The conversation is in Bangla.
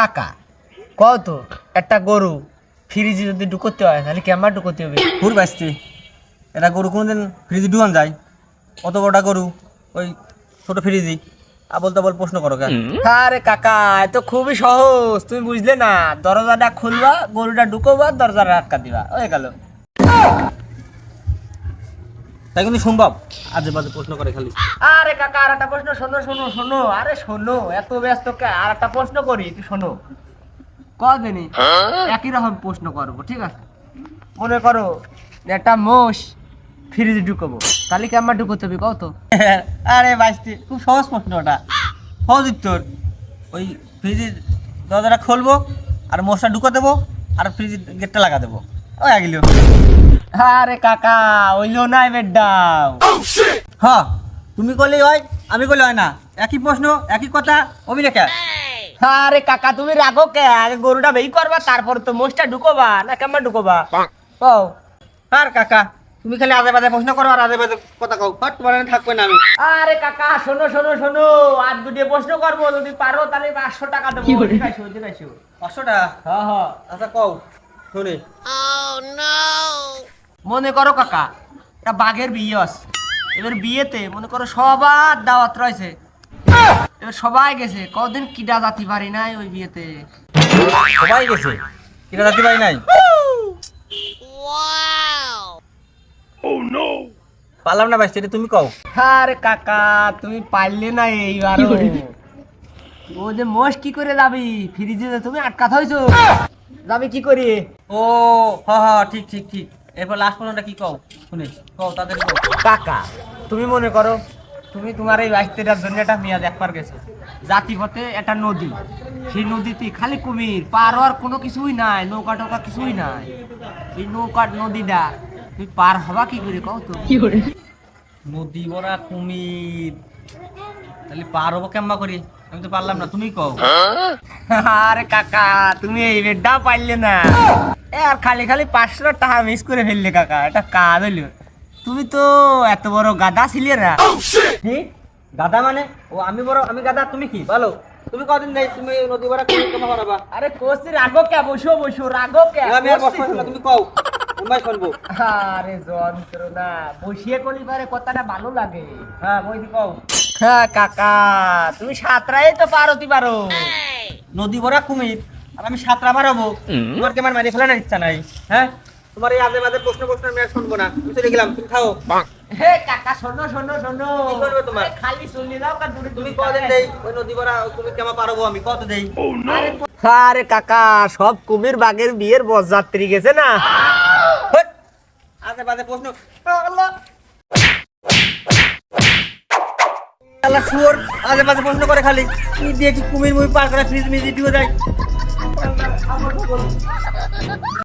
কাকা কত একটা গরু ফ্রিজে যদি ঢুকতে হয় তাহলে কেমন ঢুকতে হবে? হুর বাঁচতে এটা গরু কোনোদিন ফ্রিজে ডুয়ান যায়? অত বড়টা গরু ওই ছোট ফ্রিজি আবল তাবল প্রশ্ন করো কেন? আরে কাকা এ তো খুবই সহজ তুমি বুঝলে না। দরজাটা খুলবা গরুটা ঢুকোবা দরজাটা আটকা দিবা হয়ে গেল। তাই কিন্তু সম্ভব। আজে বাজে প্রশ্ন করে খালি। আরে কাকা আর একটা প্রশ্ন শোনো শোনো শোনো আরে শোনো এত ব্যস্ত কে? আর একটা প্রশ্ন করি তুই শোনো। কদিনই একই রকম প্রশ্ন করব ঠিক আছে? মনে করো একটা মোষ ফ্রিজে ঢুকবো তাহলে কি আমার ঢুকোতে হবে কত আরে বাঁচতে খুব সহজ প্রশ্ন ওটা। সহজ উত্তর। ওই ফ্রিজের দরজাটা খুলবো আর মশলা ঢুকে দেবো আর ফ্রিজের গেটটা লাগা দেবো। ও আগিল আরে কাকা ওইলো না এবার ডাও হ্যাঁ তুমি করলেই হয় আমি করলে হয় না। একই প্রশ্ন একই কথা অভিলেখা আরে কাকা তুমি রাখো কে? আগে গরুটা বেই করবা তারপর তো মোষটা ঢুকোবা না কেমন ঢুকোবা? ও আর কাকা তুমি খালি আজে বাজে প্রশ্ন করো আর আজে বাজে কথা কও। হট তোমার থাকবে না আমি। আরে কাকা শোনো শোনো শোনো আর দুটি প্রশ্ন করব যদি পারো তাহলে পাঁচশো টাকা দেবো। ঠিক আছে ঠিক আছে পাঁচশো টাকা হ্যাঁ হ্যাঁ আচ্ছা কও শুনি। মনে করো কাকা একটা বাঘের বিয়ে আছে। এবার বিয়েতে মনে করো সবার দাওয়াত রয়েছে। এবার সবাই গেছে। কদিন কিডা জাতি পারি নাই ওই বিয়েতে? সবাই গেছে। কিনা জাতি ভাই নাই? পারলাম না ভাই সেটা তুমি কও। আরে কাকা তুমি পারলে না এইবার ও যে মোষ কি করে যাবি? ফ্রিজে তুমি আটকা থাইছো। যাবি কি করে ও হ হ ঠিক ঠিক ঠিক। এরপর লাস্ট পর্যন্ত কি কও? শুনি কও তাদের কও কাকা তুমি মনে করো তুমি তোমার এই বাইশটার জন্য একটা মেয়া দেখবার গেছো। জাতি পথে একটা নদী। সেই নদীতে খালি কুমির পার হওয়ার কোনো কিছুই নাই নৌকা টোকা কিছুই নাই। এই নৌকা নদীটা তুমি পার হবা কি করে কও তো? নদী বড়া কুমির। তাহলে পার হব কেমবা করি? আমি তো পারলাম না তুমি কও। আরে কাকা তুমি এই বেডটা পাইলে না। এ আর খালি খালি পাঁচশো টাকা মিস করে ফেললে কাকা এটা কাজ হইল। তুমি তো এত বড় গাদা ছিলে না। কি? গাদা মানে? ও আমি বড় আমি গাদা তুমি কি? বলো। তুমি কদিন নেই তুমি নদী বড়া কুমির কেমন পারবা আরে কোসি রাগো কে বসো বসো রাগো কে আমি আর বসবো না, তুমি কও আমি শুনব? আরে যন্ত্রণা বসিয়ে কলি পারে কথাটা ভালো লাগে। হ্যাঁ মই দি কও। হ্যাঁ কাকা তুমি সাঁতরাই তো পারতি পারো। নদী ভরা কুমির আর আমি সাঁতরা মারাবো। তোমার কেমন মারি ফেলানোর ইচ্ছা নাই? হ্যাঁ? তোমার এই আজে বাজে প্রশ্ন প্রশ্ন আমি আর শুনব না। আমি চলে গেলাম তুমি খাও। হে কাকা শোনো শোনো শোনো। কি করবে তোমার? খালি শুনলি দাও কা দূরে তুমি কদিন দেই? ওই নদী ভরা কুমির কেমন পারব আমি কত দেই? আরে কাকা সব কুমির বাঘের বিয়ের বরযাত্রী গেছে না? আজে বাজে প্রশ্ন আল্লাহ! আল্লাহ শুয়োর বাজে প্রশ্ন করে খালি। কি দিয়ে কি কুমির মুই পার করে ফ্রিজ মিজি দিয়ে যায়